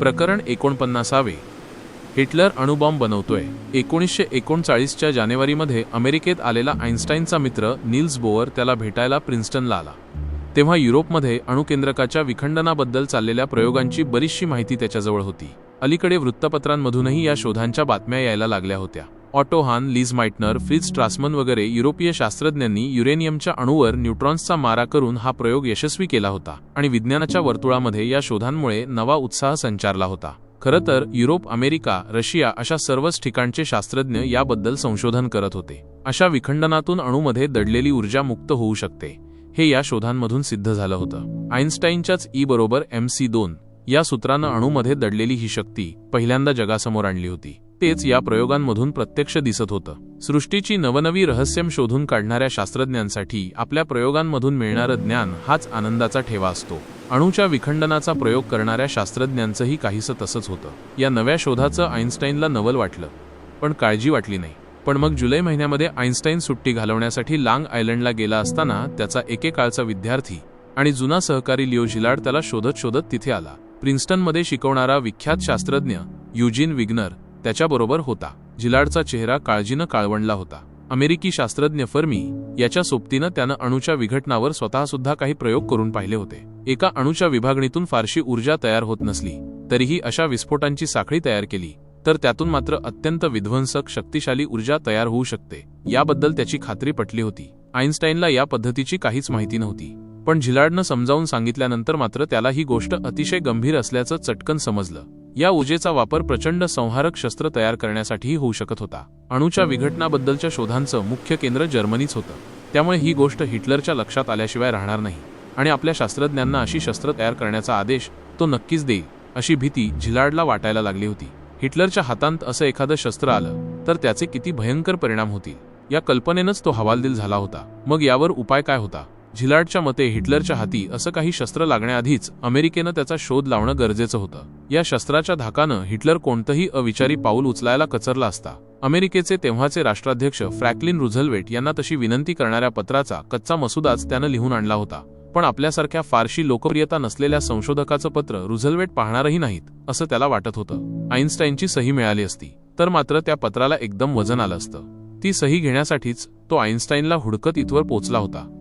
प्रकरण एकोणपन्नासावे. हिटलर अणुबॉम्ब बनवतोय. एकोणीसशे एकोणचाळीसच्या जानेवारीमध्ये अमेरिकेत आलेला आईन्स्टाईनचा मित्र नील्स बोअर त्याला भेटायला प्रिन्स्टनला आला. तेव्हा युरोपमध्ये अणुकेंद्रकाच्या विखंडनाबद्दल चाललेल्या प्रयोगांची बरीचशी माहिती त्याच्याजवळ होती. अलीकडे वृत्तपत्रांमधूनही या शोधांच्या बातम्या यायला लागल्या होत्या. ऑटो हान लीज माइटनर फ्रिज ट्रासमन वगैरे युरोपीय शास्त्रज्ञांनी युरेनियमच्या अणूवर न्यूट्रॉन्सचा मारा करून हा प्रयोग यशस्वी केला होता आणि विज्ञानाच्या वर्तुळामध्ये या शोधांमुळे नवा उत्साह संचारला होता. खरं तर युरोप अमेरिका रशिया अशा सर्वच ठिकाणचे शास्त्रज्ञ याबद्दल संशोधन करत होते. अशा विखंडनातून अणूमध्ये दडलेली ऊर्जा मुक्त होऊ शकते हे या शोधांमधून सिद्ध झालं होतं. आईन्स्टाईनच्याच ई बरोबर एम सी दोन या सूत्रानं अणूमध्ये दडलेली ही शक्ती पहिल्यांदा जगासमोर आणली होती. तेच या प्रयोगांमधून प्रत्यक्ष दिसत होतं. सृष्टीची नवनवी रहस्यम शोधून काढणाऱ्या शास्त्रज्ञांसाठी आपल्या प्रयोगांमधून मिळणारं ज्ञान हाच आनंदाचा ठेवा असतो. अणूच्या विखंडनाचा प्रयोग करणाऱ्या शास्त्रज्ञांचंही काहीसं तसंच होतं. या नव्या शोधाचं आईन्स्टाईनला नवल वाटलं. पण काळजी वाटली नाही. पण मग जुलै महिन्यामध्ये आईन्स्टाईन सुट्टी घालवण्यासाठी लांग आयलंडला गेला असताना त्याचा एकेकाळचा विद्यार्थी आणि जुना सहकारी लिओ झिलाड त्याला शोधत शोधत तिथे आला. प्रिन्स्टनमध्ये शिकवणारा विख्यात शास्त्रज्ञ युजिन विग्नर त्याच्याबरोबर होता. जिलाडचा चेहरा काळजीनं काळवणला होता. अमेरिकी शास्त्रज्ञ फर्मी याच्या सोबतीनं त्यानं अणूच्या विघटनावर स्वतःसुद्धा काही प्रयोग करून पाहिले होते. एका अणूच्या विभागणीतून फारशी ऊर्जा तयार होत नसली तरीही अशा विस्फोटांची साखळी तयार केली तर त्यातून मात्र अत्यंत विध्वंसक शक्तिशाली ऊर्जा तयार होऊ शकते याबद्दल त्याची खात्री पटली होती. आईन्स्टाईनला या पद्धतीची काहीच माहिती नव्हती पण झिलाडनं समजावून सांगितल्यानंतर मात्र त्याला ही गोष्ट अतिशय गंभीर असल्याचं चटकन समजलं. या ऊर्जेचा वापर प्रचंड संहारक शस्त्र तयार करण्यासाठीही होऊ शकत होता. अणूच्या विघटनाबद्दलच्या शोधांचं मुख्य केंद्र जर्मनीच होतं. त्यामुळे ही गोष्ट हिटलरच्या लक्षात आल्याशिवाय राहणार नाही. आणि आपल्या शास्त्रज्ञांना अशी शस्त्र तयार करण्याचा आदेश तो नक्कीच देईल अशी भीती झिलाडला वाटायला लागली होती. हिटलरच्या हातांत असं एखादं शस्त्र आलं तर त्याचे किती भयंकर परिणाम होतील? या कल्पनेनंच तो हवालदिल झाला होता. मग यावर उपाय काय होता? झिलाडच्या मते हिटलरच्या हाती असं काही शस्त्र लागण्याआधीच अमेरिकेनं त्याचा शोध लावणं गरजेचं होतं. या शस्त्राच्या धाकानं हिटलर कोणतंही अविचारी पाऊल उचलायला कचरला असता. अमेरिकेचे तेव्हाचे राष्ट्राध्यक्ष फ्रॅक्लिन रुझलवेट यांना तशी विनंती करणाऱ्या पत्राचा कच्चा मसुदाच त्यानं लिहून आणला होता. पण आपल्यासारख्या फारशी लोकप्रियता नसलेल्या संशोधकाचं पत्र रुझलवेट पाहणारही नाहीत असं त्याला वाटत होतं. आईन्स्टाईनची सही मिळाली असती तर मात्र त्या पत्राला एकदम वजन आलं असतं. ती सही घेण्यासाठीच तो आईन्स्टाईनला हुडकत इथवर पोचला होता.